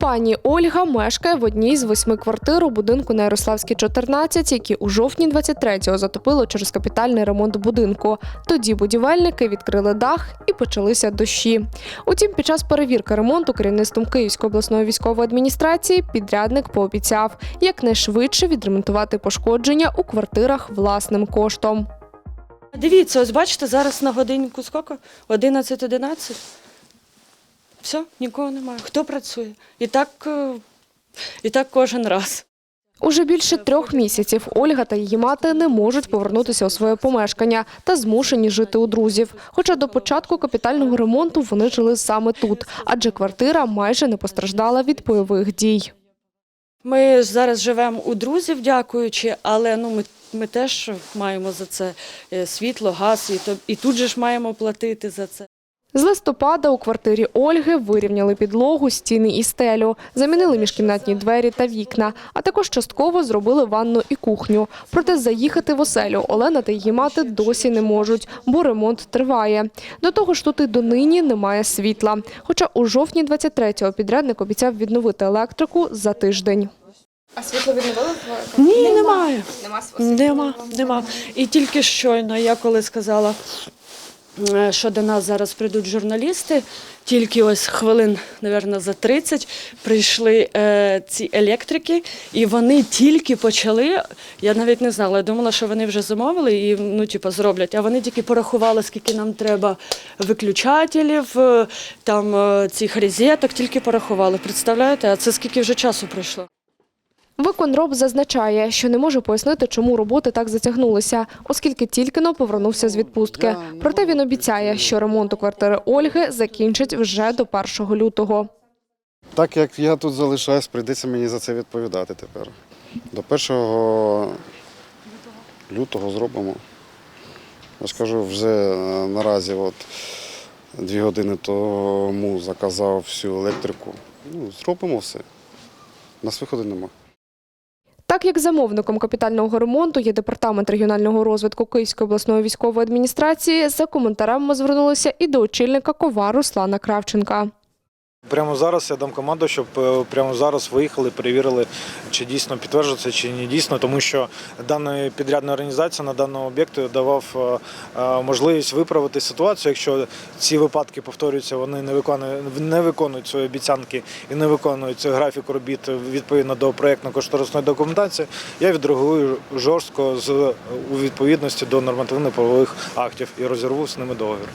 Пані Ольга мешкає в одній з восьми квартир у будинку на Ярославській 14, які у жовтні 23-го затопило через капітальний ремонт будинку. Тоді будівельники відкрили дах і почалися дощі. Утім, під час перевірки ремонту керівництвом Київської обласної військової адміністрації підрядник пообіцяв якнайшвидше відремонтувати пошкодження у квартирах власним коштом. Дивіться, ось бачите, зараз на годинку скільки? 11-11. Все, нікого немає. Хто працює? І так, е, і так кожен раз. Уже більше трьох місяців Ольга та її мати не можуть повернутися у своє помешкання та змушені жити у друзів. Хоча до початку капітального ремонту вони жили саме тут, адже квартира майже не постраждала від бойових дій. Ми зараз живемо у друзів, дякуючи, але ну, ми, ми теж маємо за це е, світло, газ, і, то, і тут же ж маємо платити за це. З листопада у квартирі Ольги вирівняли підлогу, стіни і стелю, замінили міжкімнатні двері та вікна, а також частково зробили ванну і кухню. Проте заїхати в оселю Олена та її мати досі не можуть, бо ремонт триває. До того ж, тут і донині немає світла. Хоча у жовтні 23-го підрядник обіцяв відновити електрику за тиждень. А світло відновили? Ні, немає. Нема. Нема, нема. І тільки щойно, я коли сказала, що до нас зараз прийдуть журналісти, тільки ось хвилин, мабуть, за 30 прийшли е, ці електрики, і вони тільки почали. Я навіть не знала, я думала, що вони вже замовили і ну, типу, зроблять. А вони тільки порахували, скільки нам треба виключателів, е, там е, цих розеток, тільки порахували. Представляєте, а це скільки вже часу пройшло? Виконроб зазначає, що не може пояснити, чому роботи так затягнулися, оскільки тільки но повернувся з відпустки. Проте він обіцяє, що ремонт у квартири Ольги закінчать вже до 1 лютого. Так як я тут залишаюсь, прийдеться мені за це відповідати тепер. До 1 лютого зробимо. Я ж кажу, вже е, наразі от дві години тому заказав всю електрику. Ну, зробимо все. У нас виходу нема. Так як замовником капітального ремонту є департамент регіонального розвитку Київської обласної військової адміністрації, за коментарем звернулися і до очільника КОВА Руслана Кравченка. Прямо зараз я дам команду, щоб е, прямо зараз виїхали, перевірили, чи дійсно підтверджується, чи не дійсно, тому що дана підрядна організація на даному об'єкту давав е, е, можливість виправити ситуацію. Якщо ці випадки повторюються, вони не виконують, не виконують свої обіцянки і не виконують графік робіт відповідно до проєктно-кошторисної документації. Я відреагую жорстко з у відповідності до нормативно-правових актів і розірву з ними договір.